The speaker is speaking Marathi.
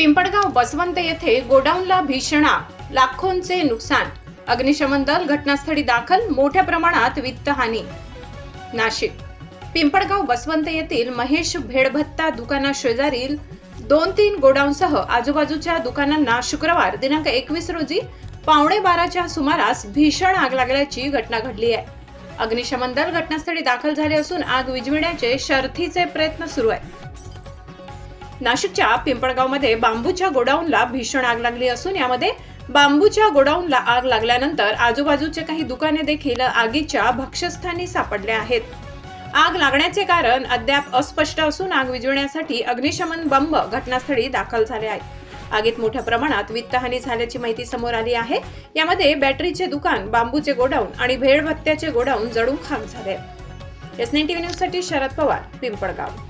पिंपळगाव बसवंत येथे गोडाऊनला भीषण आग लाखोंचे नुकसान. अग्निशमन दल घटनास्थळी दाखल मोठ्या प्रमाणात वित्तहानी. नाशिक. पिंपळगाव बसवंत येथील महेश भेडभत्ता दुकाना शेजारील दोन तीन गोडाऊनसह आजूबाजूच्या दुकानांना शुक्रवार दिनांक एकवीस रोजी पावणे बाराच्या सुमारास भीषण आग लागल्याची घटना घडली आहे. अग्निशमन दल घटनास्थळी दाखल झाले असून आग विझविण्याचे शर्थीचे प्रयत्न सुरू आहेत. नाशिकच्या पिंपळगावमध्ये बांबूच्या गोडाऊनला भीषण आग लागली असून यामध्ये बांबूच्या गोडाऊनला आग लागल्यानंतर आजूबाजूचे काही दुकाने देखील आगीच्या भक्षस्थानी सापडले आहेत. आग लागण्याचे कारण अद्याप अस्पष्ट असून आग विझवण्यासाठी अग्निशमन बंब घटनास्थळी दाखल झाले आहेत. आगीत मोठ्या प्रमाणात वित्तहानी झाल्याची माहिती समोर आली आहे. यामध्ये बॅटरीचे दुकान बांबूचे गोडाऊन आणि भेळ भत्त्याचे गोडाऊन जडून खाक झाले. एस टी टीव्ही न्यूजसाठी शरद पवार पिंपळगाव.